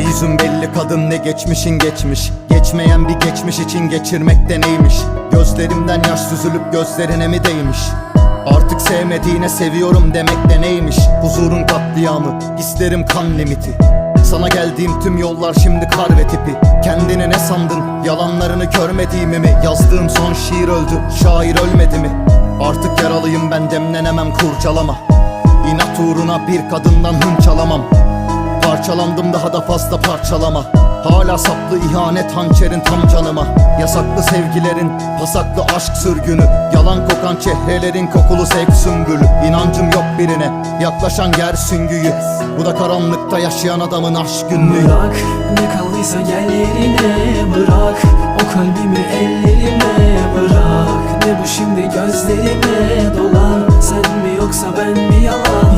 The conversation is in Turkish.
yüzün belli kadın ne geçmişin geçmiş. Geçmeyen bir geçmiş için geçirmek de neymiş? Gözlerimden yaş süzülüp gözlerine mi değmiş? Artık sevmediğine seviyorum demek de neymiş? Huzurun katliamı isterim kan limiti. Sana geldiğim tüm yollar şimdi kar ve tipi. Kendini ne sandın yalanlarını görmediğimi mi? Yazdığım son şiir öldü şair ölmedi mi? Artık yaralıyım ben demlenemem kurcalama. İnat uğruna bir kadından hınç alamam Parçalandım daha da fazla parçalama. Hala saplı ihanet hançerin tam canıma. Yasaklı sevgilerin pasaklı aşk sürgünü. Yalan kokan çehrelerin kokulu sevk sümbülü İnancım yok birine yaklaşan yer süngüyü. Bu da karanlıkta yaşayan adamın aşk günlüğü. Bırak ne kaldıysa gel yerine bırak O kalbimi ellerime. Bırak Ne bu şimdi gözlerime. Dolan Sen mi yoksa ben mi yalan